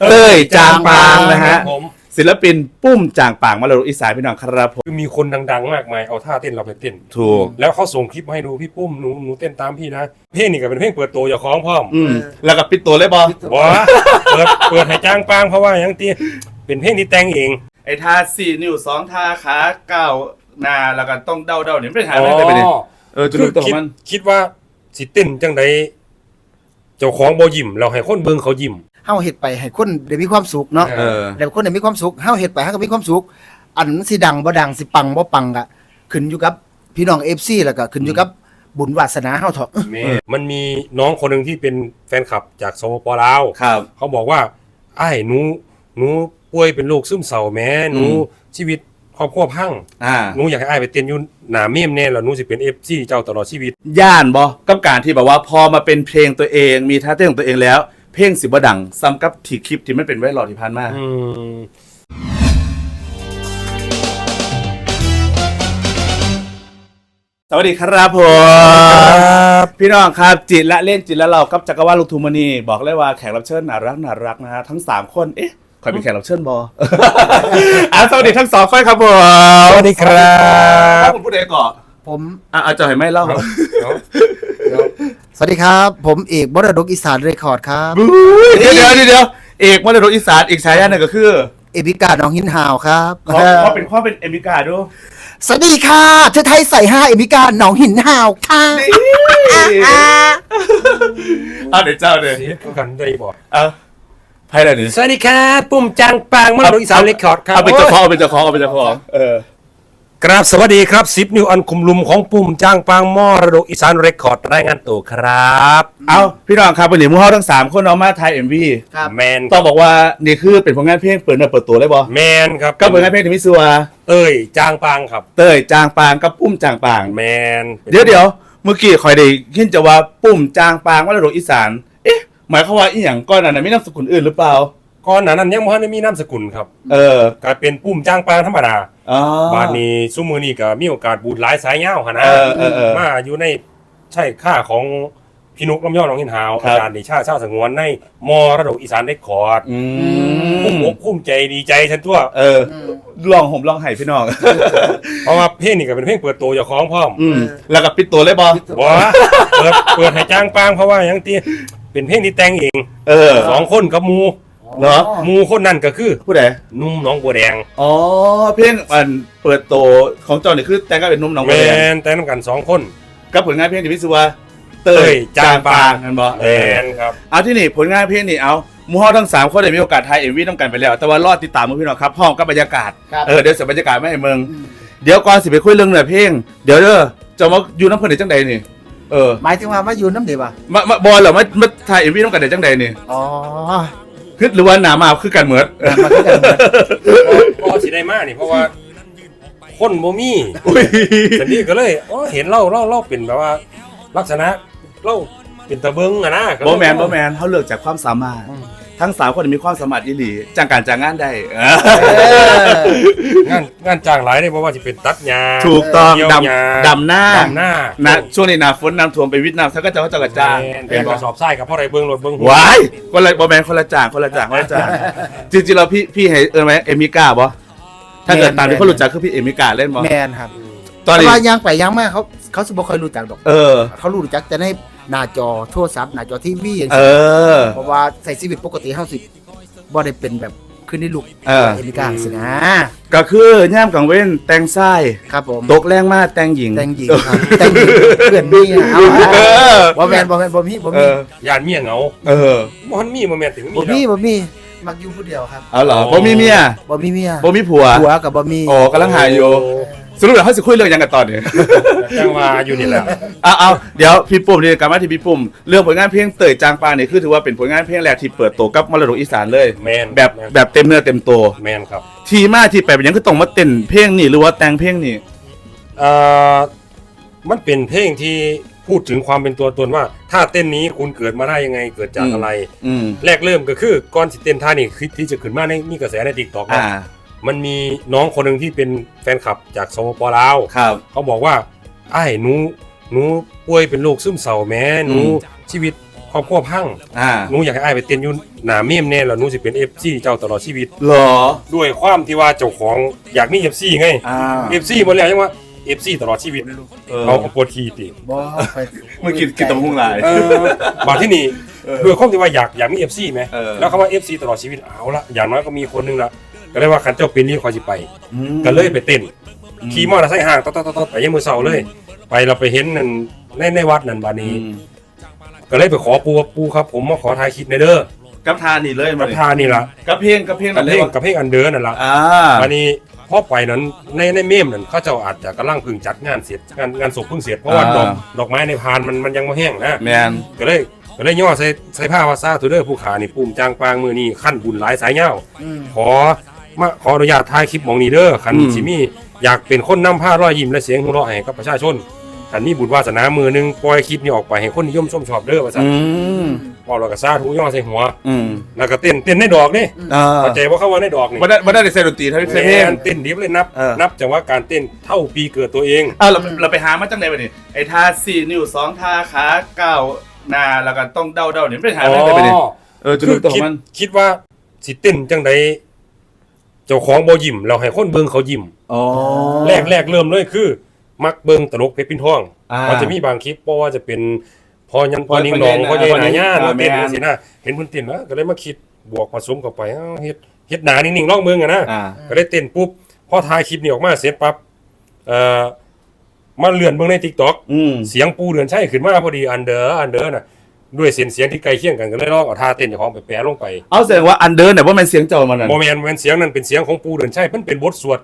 เต้ยจางปางนะฮะ ผมศิลปินปุ้มจางปางมาลาอีสานพี่น้องครับผมคือมีคนดังๆ มากมายเอาท่าเต้นเราไปเต้น ถูก แล้วเขาส่งคลิปมาให้ดูพี่ปุ้มหนูหนูเต้นตามพี่นะ เพลงนี่ก็เป็นเพลงเปิดตัวอย่าคล้องพร้อมอืมแล้วก็ปิดตัวเลยบอบอกว่าเปิดเปิดให้จ้างปางเพราะว่าอย่างที่เป็นเพลงที่แต่งเอง ไอ้ท่าสี่นิ้วสองท่าขาเก้าวหนาแล้วก็ต้องเดาเดาๆเนี่ยไม่ได้หาไม่ได้ไปเลยเออจุดคืเริ่อมต้นขคิอดงมัน คิดว่าสิเต้นจังใดเจ้าของบ่ยิ้มเราให้คนเบิ่งเขายิ้ม เฮาเฮ็ดไปให้คนได้มีความสุขเนาะเออ แล้วคนได้มีความสุขเฮาเฮ็ดไปเฮาก็มีความสุข อันสิดังบ่ดังสิปังบ่ปังก็ขึ้นอยู่กับพี่น้อง FC แล้วก็ขึ้นอยู่กับบุญวาสนาเฮาเถาะมันมีน้องคนหนึ่งที่เป็นแฟนคลับจากสปปลาว ครับ เขาบอกว่าไอ้ายหนูหนูป่วยเป็นโรคซึมเศร้าแหม่หนูอืม ชีวิตครอบครัวพังอ่าหนูอยากให้อ้ายไปเต้นอยู่หน้าเมมแน่แล้วหนูสิเป็น FC เจ้าตลอดชีวิต ย่านบอกับการที่แบบว่าพอมาเป็นเพลงตัวเอง มีท่าเต้นของตัวเองแล้ว เพลงสิบดังซ้ำกับที่คลิปที่มันเป็นไวรัลที่ผ่านมา อืมสวัสดีครับผม พี่น้องครับจิตและเล่นจิตและเรากับจักรวาลลูกทุ่งมณีบอกเลยว่าแขกรับเชิญน่ารักน่ารักนะฮะทั้งสามคนเอ๊ะใครเป็นแขกรับเชิญบอ อะสวัสดีทั้งสองคนครับผมสวัสดีครับครับผมพูดเองก่อน ผมอะเอาจะให้ไม่เล่าสวัสดีครับ ผมเอกบรดกอีสานเรคคอร์ดครับเดี๋ยวเดี๋ยวเดี๋ยวเดี๋ยวเอกมรดกอีสานอีกฉายาหนึ่งก็คือเอพิกาน้องหินหาวครับเขาเขาเป็นข้อเป็นเอมิกาด้วยสวัสดีค่ะเธอไทยใส่ห้าเอพิกาน้องหินหาวค่ะเอาเดี๋ยวเจ้าเดี๋ยวเสียคือกันได้บ่เอาไพ่อะไรหนึ่งสวัสดีครับปุ่มจังปางมรดกอีสานเรคคอร์ดครับเอาเป็นเจ้าของเอาเป็นเจ้าของเอาเป็นเจ้าของเออ กราบสวัสดีครับ10นิ้วอันคุมลุมของปุ่มจังปางมรดกอีสานเรคคอร์ดรายงานตัวครับเอาพี่น้องครับวันนี้มูเฮาทั้งสามคนเอามาไทยเอ็มวีครับแมนต้องบอกว่า นี่คือเป็นผลงานเพลงเปิดเนื้อเปิดตัวเลยบอแมนครับก็ผลงานเพลงที่มิซัวเอ้ยจางปางครับ เต้ยจางปางกับปุ้มจางปางแมนเดี๋ยวเดี๋ยวเมื่อกี้คอยได้ยินจะว่าปุ้มจางปางว่าระดกอีสานเอ๊ะหมายความว่าอีหยังก้อนนั้นนะมีนามสกุลอื่นหรือเปล่าก่อนหน้านั้นยังบ่ทันได้มีนามสกุลครับ เออกลายเป็นปุ่มจ้างปางธรรมดา อ๋อ บาดนี้ซุมือนี้ก็มีโอกาสบูดหลายสายยาวหั่นนะเออเออเออมาอยู่ในใช่ค่าของพี่นุกลำยอดน้องหินหาวครับ อาจารย์ดิชาชาติสงวนในมรดกอีสานได้คอร์ดอืภูมิมอกภูมิใจดีใจฉันทั่ว เออลองผมลองไห้พี่น้อง เพราะว่าเพลงนี้ก็เป็นเพลงเปิดตัวอย่าคล้องพร้อมอืมแล้วก็ปิดตัวเลยบอบอกว่าเปิดเปิดให้จ้างปางเพราะว่าอย่างที่เป็นเพลงที่แต่งเองเออ สองคนกับหมู เหรอ หมูคนนั้นก็คือผู้ใดนุ่มหน้องบัวแดงอ๋อ เพลงอันเปิดตัวของจอนี่คือ แต่งก็เป็นนุ่มหน้องแมบัวแดงนแต่งกันสองคน กับผลงานเพลงที่มิซัวเต้เต้ยยจาจางงปาปางงกันบอแมนครับ เอาที่นี่ผลงานเพลงนี่เอาหมูฮอทั้งสามคนได้มีโอกาสถ่ายเอ็มวีน้ำกันไปแล้ว แต่ว่ารอดติดตามมือพี่น้องครับพร้อมกับบรรยากาศครับ เออเดี๋ยวเสียบรรยากาศไม่ให้เมืองเดี๋ยวก่อนสิไปคุยเรื่องเนื้อเพลงเดี๋ยวเด้อจะมาอยู่น้ำเพลินได้จังใดนี่เออหมายถึงว่ามาอยู่น้ำเดียวป่ะมามาบอลเหรอมามาถ่ายเอ็มวีน้ำกันได้จังใดนี่ อ๋อ คือหรือว่าหนามาคือกันเหมือนมาคือกันหมดพอสิได้มากนี่เพราะว่า คนบ่มีอุ้ยแต่นี่ก็เลยอ๋อเห็นเล่าเล่าเล่าเป็นแบบว่า ลักษณะเล่าเป็นตะเบิงอะนะก็เลยโบแมนโบแมนเขาเลือกจากความสามารถ ทั้งสามคนมีความสามารถอีหลีจ้างการจ้างงานได้เออ งานงานจ้างหลายได้เพราะว่าจะเป็นตัดหญ้าถูกต้องเกี่ยวดหญ้าำดำหน้า ดำหน้านะช่วงนี้หนาฝนน้ำท่วมไปวิทย์น้ำเขาก็จะว่าจะกระจ้างแม่นเป็นกระสอบทรายกับพ่อไรเบิ้งรถเบิ้งหัววายคนละบอแมนคนละจ่างคนละจ่างคนละจ่างจริงๆเราพี่พี่ให้เออไหมเอมิก้าบอถ้าเกิดตามที่เขารู้จักคือพี่เอมิก้าเล่นบอแมนครับตอนแต่นี้ว่ายังไปยังมาเขาเขาสิบ่ค่อยรู้จักดอก เออ เขารู้จักแต่ใน หน้าจอโทรศัพท์หน้าจอทีวีอย่างเอเงี้ยอ เพราะว่าใส่ชีวิตปกติเฮาสิบ่ได้เป็นแบบขึ้นในลูกเออ เอลิกาสินะก็คือย่ามกังเว้นแต่งไส้ครับผม ตกแรงมากแต่งหญิง แต่งหญิงครับแต่งหญิงเพื่อนมีอะเอาเออ บ่แม่นบ่แม่นบ่มีบ่เอมีอ ยานเมียเหงาเออ บ่ทันมีบ่แม่นถึงบ่มีมีแล้วบ่มีมักอยู่ผู้เดียวครับเอาเหรอบ่มีเมียบ่มีเมียบ่มีผัวผัวกับบ่มี โอ้กำลังหาอยู่ สรุปแล้วเขาสิคุยเรื่องหยังกันตอนนี้ จังว่าอยู่นี่แหละเอาเอาเดี๋ยวพี่ปุ่มนี่กลับมาที่พี่ปุ่มเรื่องผลงานเพลงเตยจางปางนี่คือถือว่าเป็นผลงานเพลงแรกที่เปิดตัวกับมรดกอีสานเลยแมนแบบม่น แบบเต็มเนื้อเต็มตัว แมนครับ ทีมาที่ไปเป็นหยังคือต้องมาเต้นเพลงนี่หรือว่าแต่งเพลงนี่ เอ่อมันเป็นเพลงที่พูดถึงความเป็นตัวตนว่า ถ้าเต้นนี้คุณเกิดมาได้ยังไงเกิดจากอะไร อืม แรกเริ่มก็คือก่อนสิเต้นท่านี่คลิปที่จะขึ้นมาในมีกระแสใน TikTok อ่า มันมีน้องคนหนึ่งที่เป็นแฟนคลับจากสปปลาวครับ เขาบอกว่าไอ้ายหนูหนูป่วยเป็นโรคซึมเศร้าแหม่หนูอืม ชีวิตครอบครัวพังอ่าหนูอยากให้อ้ายไปเต้นอยู่หน้าเมมแน่แล้วหนูสิเป็น FC เจ้าตลอดชีวิต เหรอด้วยความที่ว่าเจ้าของอยากมี FC ไงอ่า FC บ่แล้วยังว่า FC ตลอดชีวิตเออเอาปวดขี้ติบ่ไปเมื่อกินกินตำหุ่งหลายเออบาดที่นี่ด้วยความที่ว่าอยากอยากมี FC ไหมเออ แล้วคำว่า FC ตลอดชีวิตเอาละอย่างน้อยก็มีคนหนึงละ ก็เลยว่าคันเจ้าเป็นนี่คอยสิไป อืมก็เลยไปเต้นขี่มอเตอร์ไซค์ห่างต๊อดๆๆไปยังมือเสาเลย ไปเราไปเห็นนั่นในในวัดนั่นบาดอืนี้ มก็เลยไปขอปูว่าปูครับ ผมมาขอถ่ายคลิปในเด้อกับทานนี่เลยกับทานี่ล่ะกับเพลงกับเพลงกับนั่นเพเลลยงกับเพลงอันเดอร์นั่นล่ะอ่าวันนี้พอไปนั้นในในเมมนั่นเขาเจ้าอาจจะกำลังเพึ่งจัดงานเสร็จงานงานศพเพิ่งเสร็จเพราะว่าดอกดอกไม้ในพานมันมันยังไม่แห้งนะ แมนก็เลยก็เลยย่อใส่ใส่ผ้าว่าซาทูเดอร์ผู้ขานี่ปุ่มจางปางมือนี่ขั้นบุญหลายสายเงาอืมขอ มาขออนุญาตถ่ายคลิปหมองนี้เด้อคันสิมีอยากเป็นคนนำผ้ารอยยิ้มและเสียงหัวเราะให้กับประชาชนคันนี้บุญวาสนามือหนึงปล่อยคลิปนี้ออกไปให้คนนิยมชมชอบเด้อว่าซั่นอืมพอเราก็ซาทุย่อใส่หัว อืมแล้วก็เต้นเต้นในดอกนี่อ่าเข้าใจว่าเขาว่าในดอกนี่บ่ได้บ่ได้ใส่ดนตรีเท่าที่ใส่เพลงแม่นเต้นดิบเลยนับ เออ นับจากว่าการเต้นเท่าปีเกิดตัวเองอ้าวเราเราไปหามาจังไหนบัดนี้ไอ้ท่าสี่นิ้วสองท่าขาเก้าวหน้าแล้วก็ต้องเด้าเด้านี่ไม่ได้หามาได้บัดนี้เออจุดคือเริ่มต้นขคิอดงมัน คิดว่าสิเต้นจังใด เจ้าของบ่ยิ้มเราให้คนเบิ่งเขายิ้มอ๋อ แรกแรกเริ่มเลยคือ มักเบิ่งตลกเพชรพินทองอ่ามันจะมีบางคลิปเพราะว่าจะเป็นพอยันพพออนิ่งหนองพพออเย็เย็นนหาญาอ่าเต้นแม่นจังซี่นะเห็นเพิ่นเต้นนะก็เลยมาคิดบวกผสมเข้าไปเอ้าเฮ็ดเฮ็ดหนานิ่งๆลองเบิ่งอะนะ อ่า ก็ได้เต้นปุ๊บพอถ่ายคลิปนี้ออกมาเสร็จปั๊บเอ่อมาเลื่อนเบิ่งใน TikTok อืม เสียงปูเดือนใช่ขึ้นมาพอดีอันเดอร์อันเดอร์น่ะ ด้วยเสียงเสียงที่ใกล้เคียงกันก็เลยลองเอาท่าเต้นของไปแปะลงไปเอาแสดงว่าอันเดินเนี่ยว่ามันเสียงเจ้ามันนั่น โมเมนต์เสียงนั้นเป็นเสียงของปูเดือนใช่มันเป็นบทสวด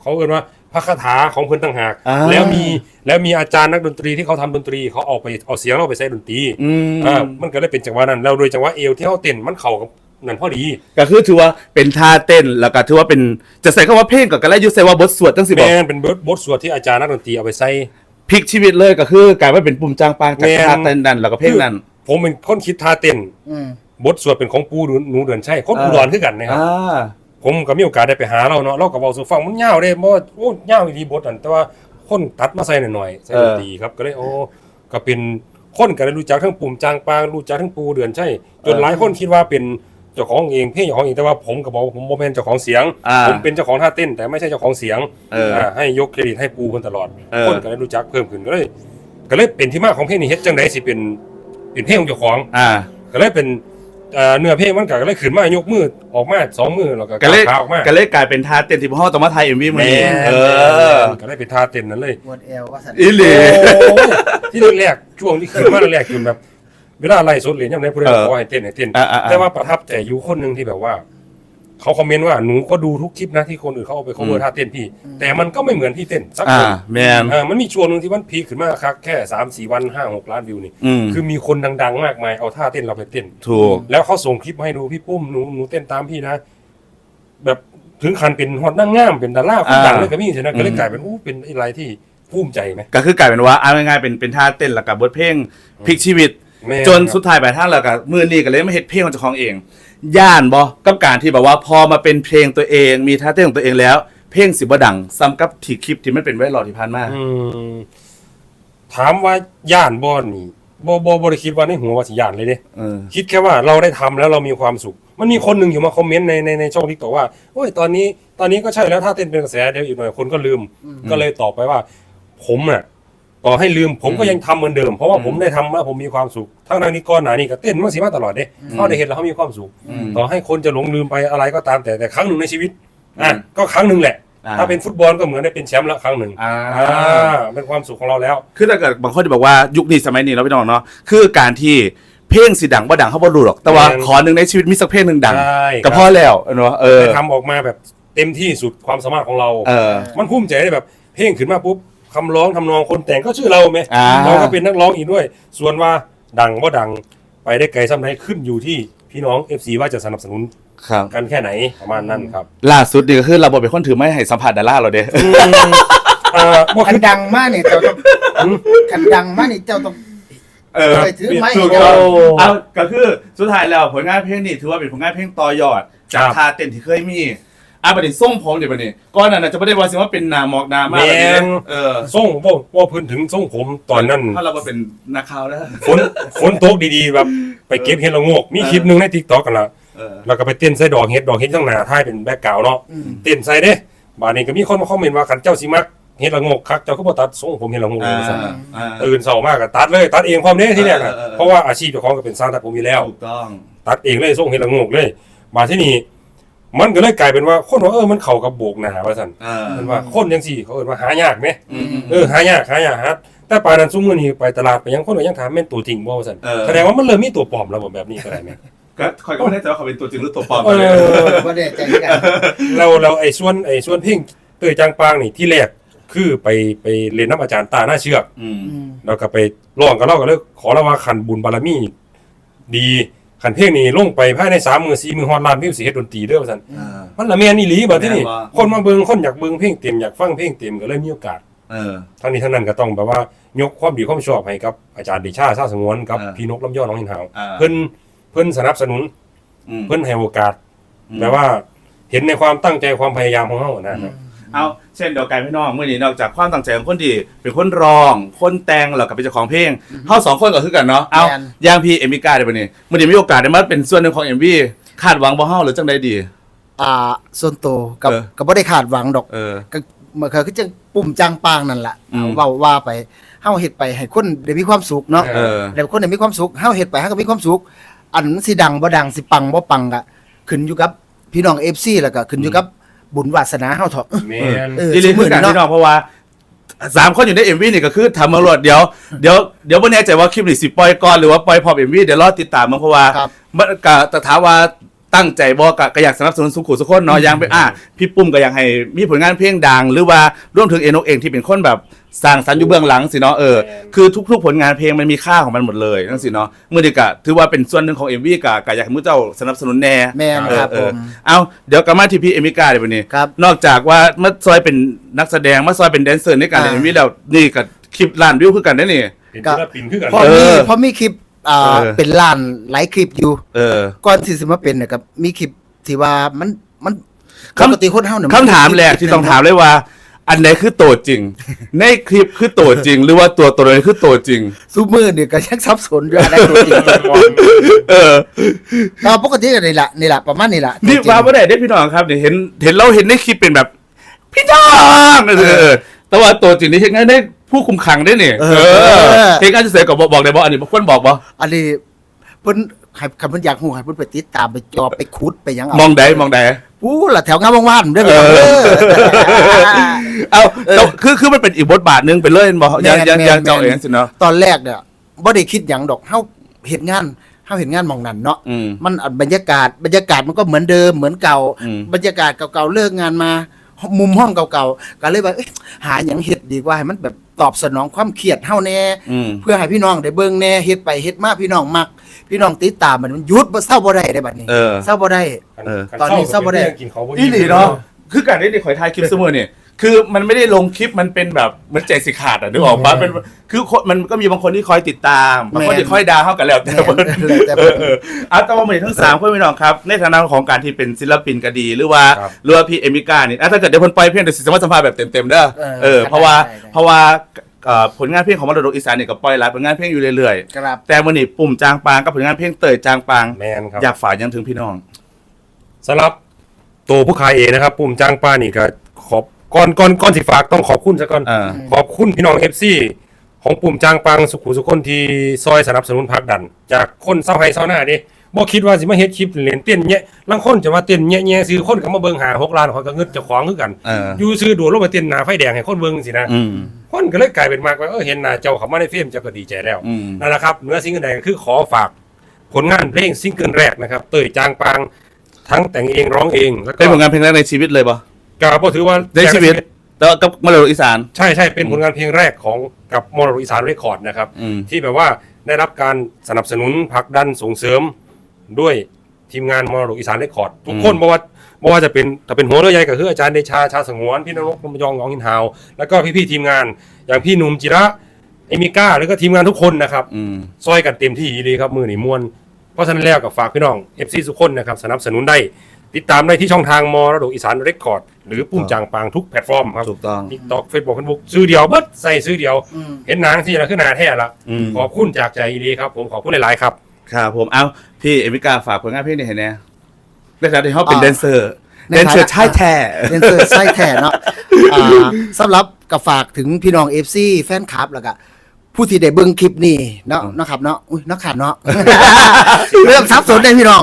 เขาเรียกว่าพระคาถาของเพิ่นต่างหาก อ่า แล้วมีแล้วมีอาจารย์นักดนตรีที่เขาทำดนตรีเขาเอาไปเอาเสียงเราไปใส่ดนตรีอืมอ่ามันก็เลยเป็นจังหวะนั้นแล้วโดยจังหวะเอวที่เขาเต้นมันเข้ากับนั่นพอดี ก็คือถือว่าเป็นท่าเต้นแล้วก็ถือว่าเป็นจะใส่คำว่าเพลงก็ก็ได้ยุใส่ว่าบทสวดจังสิบแมอกนเป็นบทบทสวดที่อาจารย์นักดนตรีเอาไปใส่พลิกชีวิตเลยก็คือกลายว่าเป็นปุ่มจางปางจากแม่นท่าเต้นนั่นแล้วก็เพลงนั้น ผมเป็นคนคิดท่าเต้นอืมบทสวดเป็นของปูหนูเดือนใช่คนอุดรคือกันนะครับ อ่า ผมก็มีโอกาสได้ไปหาเราเนาะเราก็บอกสู่ฟังมันยาวเด้บ่ว่าโอ้ยาวอีหลีบทอันแต่ว่าคนตัดมาใส่หน่อยๆใส่ดนตรีครับก็เลยโอ้ก็เป็นคนก็ได้รู้จักทั้งปุ่มจางปางรู้จักทั้งปูเดือนใช่จนหลายคนคิดว่าเป็นเจ้าของเองเพลงเจ้าของเองแต่ว่าผมก็บอกว่าผมบ่แม่นเจ้าของเสียง อ่าผมเป็นเจ้าของท่าเต้น แต่ไม่ใช่เจ้าของเสียงเอออ่าให้ยกเครดิตให้ปูคนตลอด เออ คนก็ได้รู้จักเพิ่มขึ้นก็เลยก็เลยเป็นที่มาของเพลงนี้เฮ็ดจังไดสิเป็น เป็นเพลงของเจ้าของ อ่า ก็เลยเป็นเอ่อเนื้อเพลงมันก็เลยขึ้นมายกมือออกมาสองมือแล้วก็ก็เลยก้าวขาออกมาก็เลยกลายเป็นท่าเต้นที่พ่อต้องมาไทยเอ็มวีมันแม่นี้เออ ก็เลยเป็นท่าเต้นนั้นเลย ปวดแอวว่าสันอีหลีที่แรกๆช่วงที่ขึ้นมาแรกๆจนแบบ เวลาไล่สดเหรียญยังไงผู้ใดเออขอให้เต้นให้เต้น อ่าๆๆแต่ว่าประทับใจอยู่คนหนึ่งที่แบบว่า เขาคอมเมนต์ว่าหนูก็ดูทุกคลิปนะที่คนอื่นเขาเอาไป cover ท่าเต้นพี่ แต่มันก็ไม่เหมือนพี่เต้นสักอ่าคนแมน อ่ามันมีช่วงหนึ่งที่มันพีคขึ้นมาครับแค่สามสี่วันห้าหกล้านวิวนี่อืม คือมีคนดัง ๆ มากมายเอาท่าเต้นเราไปเต้น ถูก แล้วเขาส่งคลิปมาให้ดูพี่ปุ้มหนูหนูเต้นตามพี่นะ แบบถึงขั้นเป็นฮอตนั่งง่ามเป็นดาราคนดังเลยก็มีใช่ไหมก็เลยกลายเป็นอู้เป็นอะไรที่ภูมิใจไหม ก็คือกลายเป็นว่าเอาง่ายๆเป็นเป็นท่าเต้นแล้วกับบทเพลงพลิกชีวิต แม่จนสุดท้ายปลายทางแล้วก็มือนี้ก็เลยมาเฮ็ดเพลงของเจ้าของเอง ย่านบ่กับการที่แบบว่าพอมาเป็นเพลงตัวเองมีท่าเต้นของตัวเองแล้ว เพลงสิบ่ดังซ้ำกับที่คลิปที่มันเป็นไวรัลที่ผ่านมาอืมถามว่าย่านบ่นี่บ่บ่บ่ได้คิดว่าในหัวว่าสิย่านเลยเด้เออคิดแค่ว่าเราได้ทำแล้วเรามีความสุข มันมีคนหนึ่งอยู่มาคอมเมนต์ในในในช่องทิกตอกว่าโอ้ยตอนนี้ตอนนี้ก็ใช่แล้วถ้าเต้นเป็นกระแสเดี๋ยวอีกหน่อยคนก็ลืม ก็เลยตอบไปว่า ผมน่ะ ต่อให้ลืมผมก็ยังทำเหมือนเดิม เพราะว่าผมได้ทำแล้วผมมีความสุขทั้งนั้นนี้ก่อนหน้านี้ก็เต้นมาสิมาตลอดเด้เขาได้เห็นแล้วเขามีความสุข อืม ต่อให้คนจะหลงลืมไปอะไรก็ตามแต่แต่ครั้งหนึ่งในชีวิตอะอืมก็ครั้งหนึ่งแหละ อ่า ถ้าเป็นฟุตบอลก็เหมือนได้เป็นแชมป์ละครั้งหนึ่งอ่า อ่าเป็นความสุขของเราแล้ว คือถ้าเกิดบางคนจะบอกว่ายุคนี้สมัยนี้เราไม่ต้องเนาะคือการที่เพลงสิดังบ่ดังเขาบ่รู้หรอกแต่ว่าแม่นขอหนึ่งในชีวิตมีสักเพลงหนึ่งดังใช่ก็พอแล้วเนาะเออได้ทำออกมาแบบเต็มที่สุดความสามารถของเรา เออ มันภูมิใจได้แบบ เพลงขึ้นมาปุ๊บ คำร้องทำนองคนแต่งก็ชื่อเราไหมอ่า เราก็เป็นนักร้องอีกด้วย ส่วนว่าดังว่าดังไปได้ไกลซ้ำไหนขึ้นอยู่ที่พี่น้อง FC ว่าจะสนับสนุนครับ กันแค่ไหนประมาณนั้นครับล่าสุดนี่ก็คือเราบอกเป็นคนถือไม้ให้สัมผัสดาราเราเด้ อ่าบ่คัคืนอดังมากนี่เจ้าต้องคันดังมากนี่เจ้าต้องเออเคยถือไม้ถูกให้ต้เจ้าอง เอาก็คือสุดท้ายแล้วผลงานเพลงนี้ถือว่าเป็นผลงานเพลงต่อยอด จากครับ ท่าเต้นที่เคยมี อะประเด็นส่งผมเดี๋ยวประเด็นก่อนหนั้านนะจะไม่ได้ว่าสิว่าเป็นหนาหมอกหนามาแม่แบบนี้นเออส่งบ่บ่พื้นถึงส่งผมตอนนั้นถ้าเรามาเป็นนักข่าวแล้ว ฝนฝนตกดีๆแบบไปเก็บเห็ดละโงก มีคลิปหนึงใน TikTok กันละเออ แล้วก็ไปเต้นใส่ดอกเห็ดดอกเห็ดข้างหน้าท้ายเป็นแบ็คกราวด์เนาะเต้นใส่เด้บาดนี้ก็มีคนมาคอมเมนต์ว่าคันเจ้าสิมักเห็ดละโงกคักเจ้าก็บ่ตัดทรงผมเห็ดละโงกเลยว่าซั่น อ่า ตื่นเช้ามากก็ตัดเลยตัดเองพร้อมเด้ที่แรกอะเออเออเออ เพราะว่าอาชีพเจ้าของก็เป็นสร้างตัดผมอยู่แล้ว ถูกต้อง ตัดเองเลยส่งเห็ดละโงกเลยมาที่นี่ มันก็เลยกลายเป็นว่าคนว่าเออมันเข้ากับโบกหนาว่าซั่นอ่า มันว่าคนจังซี่เขาเอิ้นว่าหายากไหมอืมอืม เออหายากหายากฮะแต่ปานนั้นซุมื้อนี้ไปตลาดไปยังคนก็ยังถามแม่นตัวจริงบ่ว่าซั่นเออ แสดงว่ามันเริ่มมีตัวปลอมแล้วบ่แบบนี้ก็ได้แม่ก็คอยก็ไม่แน่ใจว่าเขาเป็นตัวจริงหรือตัวปลอมเออบ่ได้ใจคือกันเราเราไอ้ส่วนไอ้ส่วนเพลงเตยจางปางนี่ที่แรกคือไปไปเรียนน้ำอาจารย์ตาหน้าเชือก อืมแล้วก็ไปร้องกับเราก็เลยขอเราว่าขันบุญบารมี ดี ขันเพลงนี้ลงไปภายในสามมือสี่มือฮอดล้านวิวสิเฮ็ดดนตรีเด้อว่าซั่นอ่า มันละแม่นอีหลีบัดที่นี่แม่นบ่ คนมาเบิ่งคนอยากเบิ่งเพลงเต็มอยากฟังเพลงเต็มก็เลยมีโอกาส เออ ทั้งนี้ทั้งนั้นก็ต้องแบบว่ายกความดีความชอบให้กับอาจารย์เดชาชาสงวนกับอ่าพี่นกลำยอน้องหินหาวอ่า เพิ่นเพิ่นสนับสนุนอืม เพิ่นให้โอกาสอืมแบบว่าเห็นในความตั้งใจความพยายามของเฮานะครับ เอาเช่นเดียวกันพี่น้องเมื่อนี้นอกจากความตั้งใจของคนที่เป็นคนร้อง คนแต่งแล้วก็เป็นเจ้าของเพลงเฮาสองคนก็คือกันเนาะเอาแม่น ย่างพี่เอมิก้าได้ปะนี่เมื่อนี้มีโอกาสได้มาเป็นส่วนหนึ่งของ MV คาดหวังบ่เฮาหรือจังใดดี อ่าส่วนตัวกับเออก็บ่ได้คาดหวังดอกเออ ก็เมื่อคือจังปุ่มจางปางนั่นล่ะอืม เว้าว่าไปเฮาเฮ็ดไปให้คนได้มีความสุขเนาะเออ แล้วคนได้มีความสุขเฮาเฮ็ดไปเฮาก็มีความสุขอันสิดังบ่ดังสิปังบ่ปังก็ขึ้นอยู่กับพี่น้อง FC แล้วก็ขึ้นอยู่กับ บุญวาสนาเฮาเถาะแม่นเอออีลีคือกันสมมุติเนาะพี่น้องเพราะว่าสามคนอยู่ใน MV นี่ก็คือทำมารวดเดี๋ยวเดี๋ยวเดี๋ยวบ่แน่ใจว่าคลิปนี้สิปล่อยก่อนหรือว่าปล่อยพร้อม MV เดี๋ยวรอติดตามมันเพราะว่าครับมันก็แต่ถามว่า ตั้งใจบ่ก็ก็อยากสนับสนุนสุขุสุขคนเนาะอย่างเป็นอะพี่ปุ้มก็อยากให้มีผลงานเพลงดัง หรือว่ารวมถึงเอนกเองที่เป็นคนแบบสร้างสรรค์อยู่เบื้องหลังสิเนาะเออคือทุก ๆ ผลงานเพลงมันมีค่าของมันหมดเลยนั่นสิเนาะเมื่อดีกะถือว่าเป็นส่วนหนึ่งของ MV กะกะอยากให้มุ้เจ้าสนับสนุนแน่แม่นครับเอผอมเเอาเดี๋ยวกลับมาที่พี่เอมิก้าเดี๋ยววันนี้ ครับนอกจากว่ามาซอยเป็นนักแสดงมาซอยเป็นแดนเซอร์ในการเล่นอ่า เอ็มวีแล้วนี่กับคลิปล้านวิวคือกันได้นี่ เป็นศิลปินคือกัน พอเอมีอ พอมีคลิป อ่าเออ เป็นล้านหลายคลิปอยู่ เออ ก่อนที่สิมาเป็นเนี่ยก็มีคลิปที่ว่ามันมันคำ ปกติคนเฮาเนี่ยคำถามแรกที่ต้องถามเลยว่า อันไหนคือตัวจริง ในคลิปคือตัวจริง หรือว่าตัวตัวไหนคือตัวจริง ซูมือเนี่ยก็ยังสับสนอยู่อะไรตัวจริงตัวปลอมเออ แต่ว่าปกติก็นี่แหละนี่แหละประมาณนี้แหละนี่ตัวจริงว่าไม่ได้ได้พี่น้องครับเนี่ยเห็นเห็นเราเห็นในคลิปเป็นแบบ พี่น้องเออเออ แต่ว่าตัวจริงนี่เห็นงานได้ผู้คุมขังได้เนี่ยเอเอออเห็นงานจะเสียกับบอกบอกได้บอกอันนี้คนบอกบอกอันนี้เพิ่นใครคันเพิ่นอยากฮู้ให้เพิ่นไปติดตามไปจอบไปขุดไปหยังมเอาองใดมองใดปูล่ะแถวงามวงๆเด้อเอเด้ออเอาเออแต่คือคือมันเป็นอีกบทบาทหนึงไปเลยบอกแม่ยังนยังแม่นยังเจ้าแม่นเองสิเนาะตอนแรกเนี่ยบ่ได้คิดหยังดอกเฮาเฮ็ดงานเฮาเฮ็ดงานหมองนั้นเนาะอืมมันอันบรรยากาศบรรยากาศมันก็เหมือนเดิมเหมือนเก่าอืมบรรยากาศเก่าๆเลิกงานมา มุมห้องเก่าๆก็เลยว่าเอ้ยหาหยังเฮ็ดดีกว่าให้มันแบบตอบสนองความเครียดเฮาแน่อืม เพื่อให้พี่น้องได้เบิ่งแน่เฮ็ดไปเฮ็ดมาพี่น้องมัก พี่น้องติดตามมันมันหยุดบ่เศร้าบ่ได้ได้บัดนี้เออ เศร้าบ่ได้ เออ ตอนนี้เศร้าบ่ได้กินเขาบ่อีหลีเนาะ คือการได้ในข่อยทายคลิปเสมอเนี่ย คือมันไม่ได้ลงคลิปมันเป็นแบบเหมือนใจสิขาดอะนึกออกปะเป็นคือคนมันก็มีบางคนที่คอยติดตามบางคนที่คอยดาวเข้ากันแล้วแต่แม่นเพิ่นแล้วแต่เอเพิ่อนเออเอาแต่ว่าวันนี้ทั้งสามคนพี่น้องครับ ในฐานะของการที่เป็นศิลปินก็ดีหรือว่าครับหรือว่าพี่เอมิก้านี่อะถ้าเกิดเดี๋ยวเพิ่นปล่อยเพลงเดี๋ยวสิสามารถสัมภาษณ์แบบเต็มๆเด้อเออเออเพราะว่าได้ได้เพราะว่าเอ่อผลงานเพลงของมรดกอีสานเนี่ยก็ปล่อยหลายผลงานเพลงอยู่เรื่อยครับๆแต่วันนี้ปุ่มจางปางกับผลงานเพลงเตยจางปางแมนครับอยากฝากยังถึงพี่น้องสำหรับตัวผู้ขายเองนะครับ ปุ่มจ้างป้านี่ก็ขอบ ก่อนก่อนก่อนสิฝากต้องขอบคุณซะก่อนอ่าขอบคุณพี่น้อง FC ของปุ่มจ้างปังสุขุสุคนที่ซอยสนับสนุนพักดัน จากคนเศร้าไห้เศร้าหน้าเดิบ่คิดว่าสิมาเฮ็ดคลิปเล่นเต้นแยะลางคนจะมาเต้นแยะๆซื้อคนก็มาเบิ่งหา6ล้านคนก็เงินเจ้าของคือกันเอออ ยู่ซื้อดวลงไปเต้นหน้าไฟแดงให้คนเบิ่งสินะ อืม คนก็เลยกลายเป็นมากว่าเออเห็นหน้าเจ้าเขามาในเฟรมเจ้าก็ดีใจแล้วอืม นั่นแหละครับเนื้อสิ่งอื่นใดก็คือขอฝากผลงานเพลงซิงเกิลแรกนะครับ เตยจางปางทั้งแต่งเองร้องเองแล้วก็เป็นผลงานเพลงแรกในชีวิตเลยปะ กาบ่ถือว่าในชีวิตแล้วกับมรดกอีสาน ใช่ใช่เป็นผลงานเพลงแรกของกับมรดกอีสานเรคคอร์ดนะครับ อืม ที่แบบว่าได้รับการสนับสนุนผลักดันส่งเสริมด้วยทีมงานมรดกอีสานเรคคอร์ดทุกคนบอกว่าบอกว่าจะเป็นถ้าเป็นหัวเรือใหญ่ก็คืออาจารย์เดชาชาสงวนพี่นรกนมยองยองหินฮาวแล้วก็พี่ๆทีมงาน อย่างพี่หนุ่มจิระเอมิก้าแล้วก็ทีมงานทุกคนนะครับ อืม ซอยกันเต็มที่เลยครับมือหนีมวน เพราะฉะนั้นแล้วกับฝากพี่น้อง FC ทุกคนนะครับ สนับสนุนได้ ติดตามได้ที่ช่องทางมรดกอีสานเรคคอร์ด หรือปุ่มจางปางทุกแพลตฟอร์มครับถูกต้อง ทิกตอกเฟซบุ๊กเฟซบุ๊กซื้อเดียวเบิดใส่ซื้อเดียว อืม เห็นหนังที่ละขึ้นหนาแท้ละอืม ขอบคุณจากใจดีครับ ผมขอบคุณหลายๆครับ ครับผม เอาพี่เอมิกาฝากผลงานเพลงนี้ให้แน่ในฐานะที่เขาเป็นอ่า แดนเซอร์ในแดนเซอร์ฐานะชายแท้เดนเซอร์ไส้แท้เนาะอ่าสำหรับกับฝากถึงพี่น้องเอฟซีแฟนคลับแล้วก็ผู้ที่ได้เบิ่งคลิปนี้เนาะเนาะครับเนาะอุ้ยเนักขัดเนาะ เริ่มสับสนได้พี่น้อง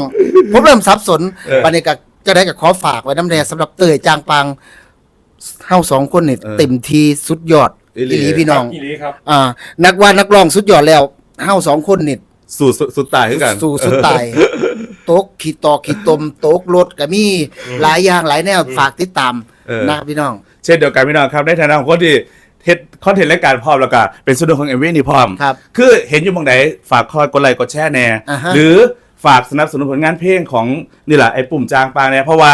ผมเริ่มสับสนเออ บันนี้ก็จะได้กับขอฝากไว้น้ำแดงสำหรับเตยจางปังเฮาสองคนนี่เออเต็มทีสุดยอดอีหลีอีหลีพี่น้อง อีหลีครับ อ่า นักว่านักร้องสุดยอดแล้วเฮาสองคนนี่ สู่สุดสุดตายขึ้นกันสู่สุดตายโต๊กขีดตอกขีดตมโต๊กรถก็มีหลายอย่างหลายแนวฝากติดตามเออนะครับพี่น้อง เช่นเดียวกันพี่น้องครับในฐานะของคนที่เฮ็ดคอนเทนต์รายการพร้อมแล้วก็เป็นส่วนหนึ่งของเอวีนี่พร้อมครับคือเห็นอยู่บางไหนฝากคอยกดไลค์กดแชร์แน่อ่าฮะหรือ ฝากสนับสนุนผลงานเพลงของนี่แหละไอ้ปุ่มจางปางเนี่ยเพราะว่า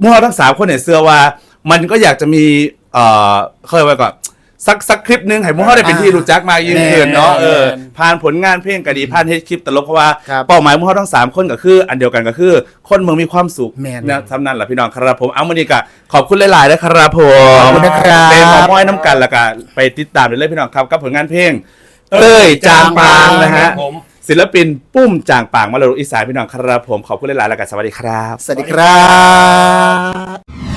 เมื่อเราทั้งสามคนเนี่ยเชื่อว่า มันก็อยากจะมีเอ่อเขาเรียกว่าก่อนสักสักคลิปหนึงให้พวกเขาได้เป็นที่รู้จักมากยิ่งขึ้นเนาะแน่เออแน่ผ่านผลงานเพลงก็ดีผ่านเฮ็ดคลิปตลกเพราะว่าครับเป้าหมายพวกเขาทั้งสามคนก็คือ อันเดียวกันก็คือ คนเมืองมีความสุขแม่นนะทำนั่นแหละพี่น้องครับผมเอามานี่กะขอบคุณหลายๆนะครับผมขอบคุณนะครับเป็นหมอม้อยน้ำกันแล้วก็ไปติดตามได้เลยพี่น้องครับกับผลงานเพลงเต้ยจางปางนะฮะผม ศิลปินปุ้มจางปางมาลรุอีสานพี่น้องครับผมขอบคุณหลายๆแล้วก็สวัสดีครับ สวัสดีครับ